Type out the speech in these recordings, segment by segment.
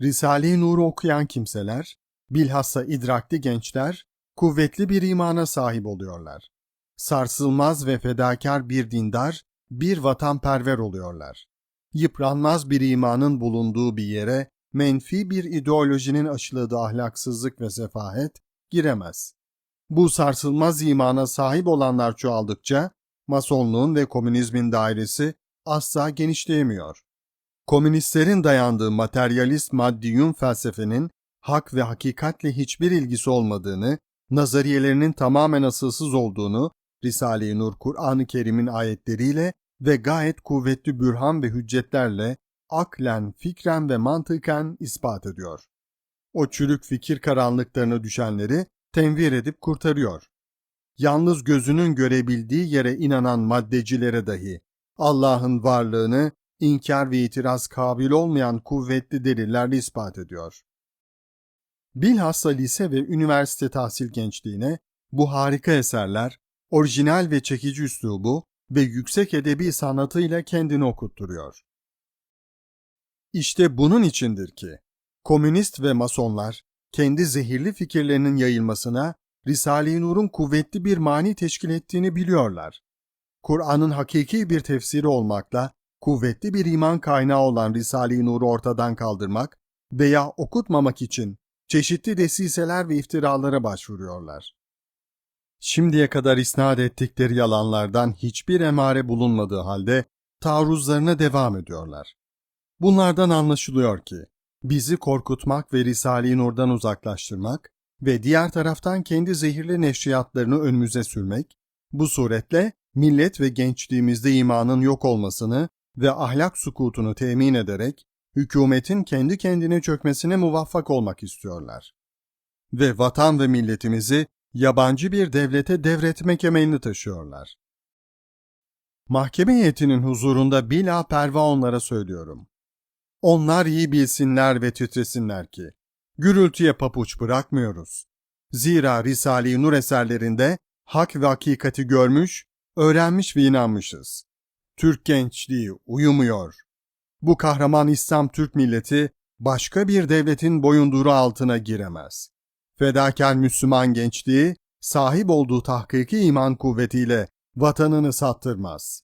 Risale-i Nur'u okuyan kimseler, bilhassa idrakli gençler, kuvvetli bir imana sahip oluyorlar. Sarsılmaz ve fedakar bir dindar, bir vatanperver oluyorlar. Yıpranmaz bir imanın bulunduğu bir yere menfi bir ideolojinin aşıladığı ahlaksızlık ve sefahet giremez. Bu sarsılmaz imana sahip olanlar çoğaldıkça masonluğun ve komünizmin dairesi asla genişleyemiyor. Komünistlerin dayandığı materyalist maddiyun felsefenin hak ve hakikatle hiçbir ilgisi olmadığını, nazariyelerinin tamamen asılsız olduğunu Risale-i Nur Kur'an-ı Kerim'in ayetleriyle ve gayet kuvvetli bürhan ve hüccetlerle aklen, fikren ve mantıken ispat ediyor. O çürük fikir karanlıklarına düşenleri tenvir edip kurtarıyor. Yalnız gözünün görebildiği yere inanan maddecilere dahi Allah'ın varlığını inkar ve itiraz kabil olmayan kuvvetli delillerle ispat ediyor. Bilhassa lise ve üniversite tahsil gençliğine bu harika eserler, orijinal ve çekici üslubu ve yüksek edebi sanatıyla kendini okutturuyor. İşte bunun içindir ki, komünist ve masonlar kendi zehirli fikirlerinin yayılmasına Risale-i Nur'un kuvvetli bir mani teşkil ettiğini biliyorlar. Kur'an'ın hakiki bir tefsiri olmakla kuvvetli bir iman kaynağı olan Risale-i Nur'u ortadan kaldırmak veya okutmamak için çeşitli desiseler ve iftiralara başvuruyorlar. Şimdiye kadar isnat ettikleri yalanlardan hiçbir emare bulunmadığı halde taarruzlarına devam ediyorlar. Bunlardan anlaşılıyor ki bizi korkutmak ve Risale-i Nur'dan uzaklaştırmak ve diğer taraftan kendi zehirli neşriyatlarını önümüze sürmek, bu suretle millet ve gençliğimizde imanın yok olmasını ve ahlak sukutunu temin ederek hükümetin kendi kendine çökmesine muvaffak olmak istiyorlar. Ve vatan ve milletimizi yabancı bir devlete devretmek emelini taşıyorlar. Mahkeme heyetinin huzurunda bila perva onlara söylüyorum. Onlar iyi bilsinler ve titresinler ki, gürültüye papuç bırakmıyoruz. Zira Risale-i Nur eserlerinde hak ve hakikati görmüş, öğrenmiş ve inanmışız. Türk gençliği uyumuyor. Bu kahraman İslam Türk milleti başka bir devletin boyunduruğu altına giremez. Fedakar Müslüman gençliği sahip olduğu tahkiki iman kuvvetiyle vatanını sattırmaz.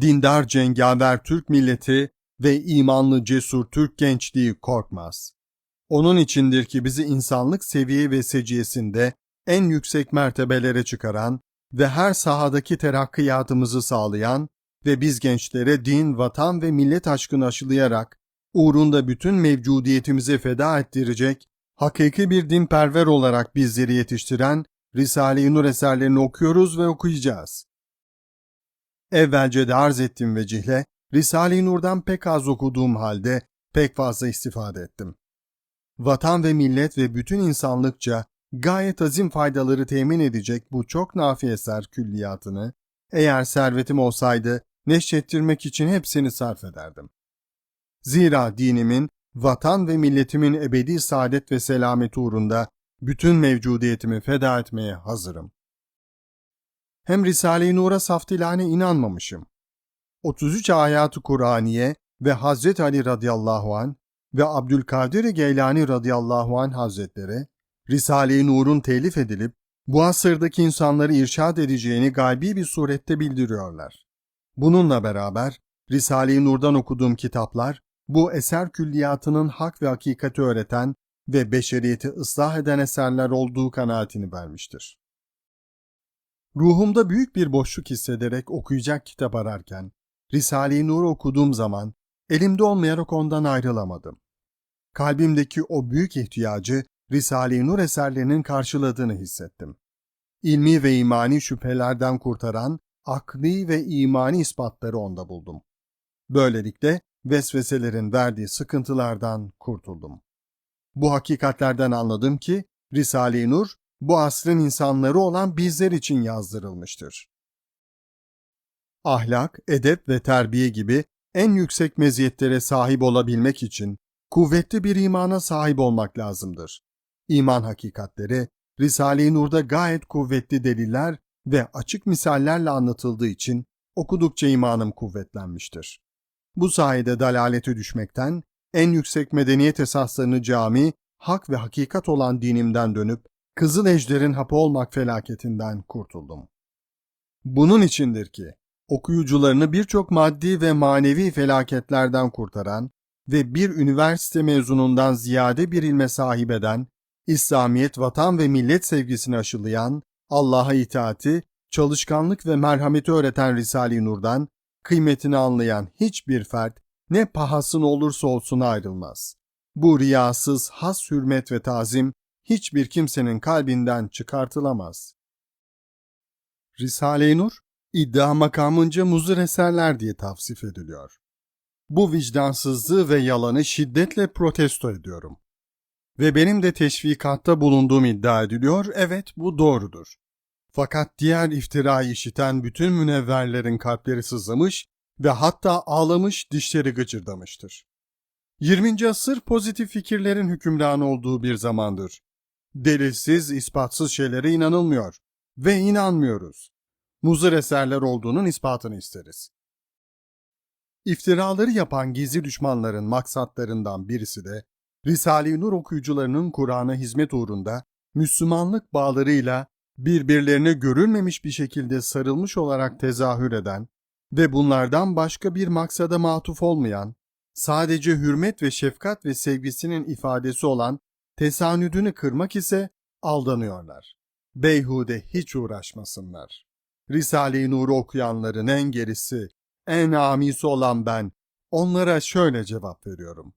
Dindar cengaver Türk milleti ve imanlı cesur Türk gençliği korkmaz. Onun içindir ki bizi insanlık seviye ve seciyesinde en yüksek mertebelere çıkaran ve her sahadaki terakkiyatımızı sağlayan ve biz gençlere din, vatan ve millet aşkını aşılayarak uğrunda bütün mevcudiyetimizi feda ettirecek, hakiki bir dinperver olarak bizleri yetiştiren Risale-i Nur eserlerini okuyoruz ve okuyacağız. Evvelce de arz ettim vecihle, Risale-i Nur'dan pek az okuduğum halde pek fazla istifade ettim. Vatan ve millet ve bütün insanlıkça gayet azim faydaları temin edecek bu çok nafi eser külliyatını, eğer servetim olsaydı neşrettirmek için hepsini sarf ederdim. Zira dinimin, vatan ve milletimin ebedi saadet ve selamet uğrunda bütün mevcudiyetimi feda etmeye hazırım. Hem Risale-i Nur'a saftilane inanmamışım. 33 ayat-ı Kur'aniye ve Hazreti Ali radıyallahu an ve Abdülkadir Geylani radıyallahu an hazretleri Risale-i Nur'un telif edilip bu asırdaki insanları irşad edeceğini gaybi bir surette bildiriyorlar. Bununla beraber Risale-i Nur'dan okuduğum kitaplar bu eser külliyatının hak ve hakikati öğreten ve beşeriyeti ıslah eden eserler olduğu kanaatini vermiştir. Ruhumda büyük bir boşluk hissederek okuyacak kitap ararken Risale-i Nur okuduğum zaman elimde olmayarak ondan ayrılamadım. Kalbimdeki o büyük ihtiyacı Risale-i Nur eserlerinin karşıladığını hissettim. İlmi ve imani şüphelerden kurtaran akli ve imani ispatları onda buldum. Böylelikle vesveselerin verdiği sıkıntılardan kurtuldum. Bu hakikatlerden anladım ki Risale-i Nur bu asrın insanları olan bizler için yazdırılmıştır. Ahlak, edep ve terbiye gibi en yüksek meziyetlere sahip olabilmek için kuvvetli bir imana sahip olmak lazımdır. İman hakikatleri Risale-i Nur'da gayet kuvvetli deliller ve açık misallerle anlatıldığı için okudukça imanım kuvvetlenmiştir. Bu sayede dalalete düşmekten, en yüksek medeniyet esaslarını cami, hak ve hakikat olan dinimden dönüp, Kızıl Ejder'in hapı olmak felaketinden kurtuldum. Bunun içindir ki, okuyucularını birçok maddi ve manevi felaketlerden kurtaran ve bir üniversite mezunundan ziyade bir ilme sahip eden, İslamiyet, vatan ve millet sevgisini aşılayan, Allah'a itaati, çalışkanlık ve merhameti öğreten Risale-i Nur'dan, kıymetini anlayan hiçbir fert, ne pahasına olursa olsun ayrılmaz. Bu riyasız has hürmet ve tazim, hiçbir kimsenin kalbinden çıkartılamaz. Risale-i Nur, iddia makamınca muzır eserler diye tavsif ediliyor. Bu vicdansızlığı ve yalanı şiddetle protesto ediyorum. Ve benim de teşvikatta bulunduğum iddia ediliyor, evet bu doğrudur. Fakat diğer iftirayı işiten bütün münevverlerin kalpleri sızlamış ve hatta ağlamış dişleri gıcırdamıştır. 20. asır pozitif fikirlerin hükümranı olduğu bir zamandır. Delilsiz, ispatsız şeylere inanılmıyor ve inanmıyoruz. Muzır eserler olduğunun ispatını isteriz. İftiraları yapan gizli düşmanların maksatlarından birisi de Risale-i Nur okuyucularının Kur'an'a hizmet uğrunda Müslümanlık bağlarıyla birbirlerine görülmemiş bir şekilde sarılmış olarak tezahür eden ve bunlardan başka bir maksada matuf olmayan, sadece hürmet ve şefkat ve sevgisinin ifadesi olan tesanüdünü kırmak ise aldanıyorlar. Beyhude hiç uğraşmasınlar. Risale-i Nur'u okuyanların en gerisi, en amisi olan ben, onlara şöyle cevap veriyorum.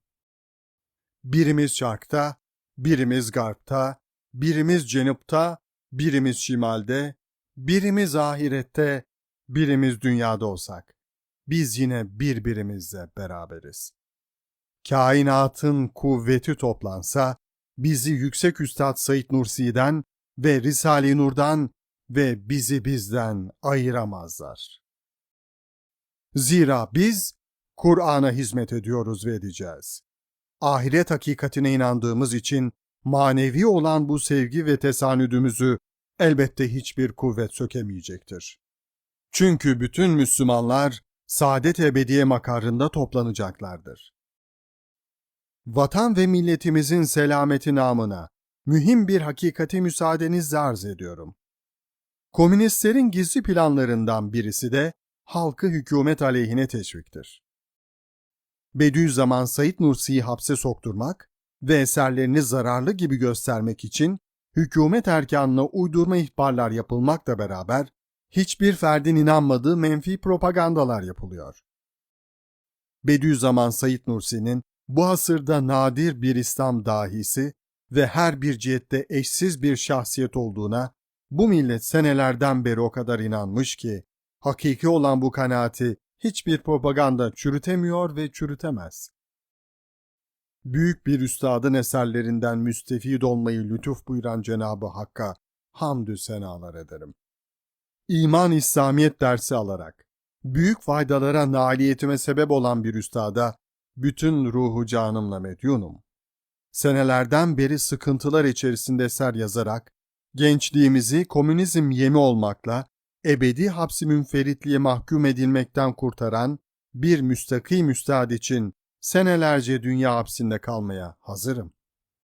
Birimiz şarkta, birimiz garpta, birimiz cenupta, birimiz şimalde, birimiz ahirette, birimiz dünyada olsak, biz yine birbirimizle beraberiz. Kainatın kuvveti toplansa, bizi Yüksek Üstad Said Nursi'den ve Risale-i Nur'dan ve bizi bizden ayıramazlar. Zira biz Kur'an'a hizmet ediyoruz ve edeceğiz. Ahiret hakikatine inandığımız için manevi olan bu sevgi ve tesanüdümüzü elbette hiçbir kuvvet sökemeyecektir. Çünkü bütün Müslümanlar saadet ebediye makarında toplanacaklardır. Vatan ve milletimizin selameti namına mühim bir hakikati müsaadenizle arz ediyorum. Komünistlerin gizli planlarından birisi de halkı hükümet aleyhine teşviktir. Bediüzzaman Said Nursi'yi hapse sokturmak ve eserlerini zararlı gibi göstermek için hükümet erkanına uydurma ihbarlar yapılmakla beraber hiçbir ferdin inanmadığı menfi propagandalar yapılıyor. Bediüzzaman Said Nursi'nin bu asırda nadir bir İslam dahisi ve her bir cihette eşsiz bir şahsiyet olduğuna bu millet senelerden beri o kadar inanmış ki hakiki olan bu kanaati hiçbir propaganda çürütemiyor ve çürütemez. Büyük bir üstadın eserlerinden müstefid olmayı lütuf buyuran Cenabı Hakk'a hamdü senalar ederim. İman İslamiyet dersi alarak büyük faydalara nailiyetime sebep olan bir üstada bütün ruhu canımla medyunum. Senelerden beri sıkıntılar içerisinde eser yazarak gençliğimizi komünizm yemi olmakla ebedi hapsi münferitliğe mahkum edilmekten kurtaran bir müstakim üstad için senelerce dünya hapsinde kalmaya hazırım.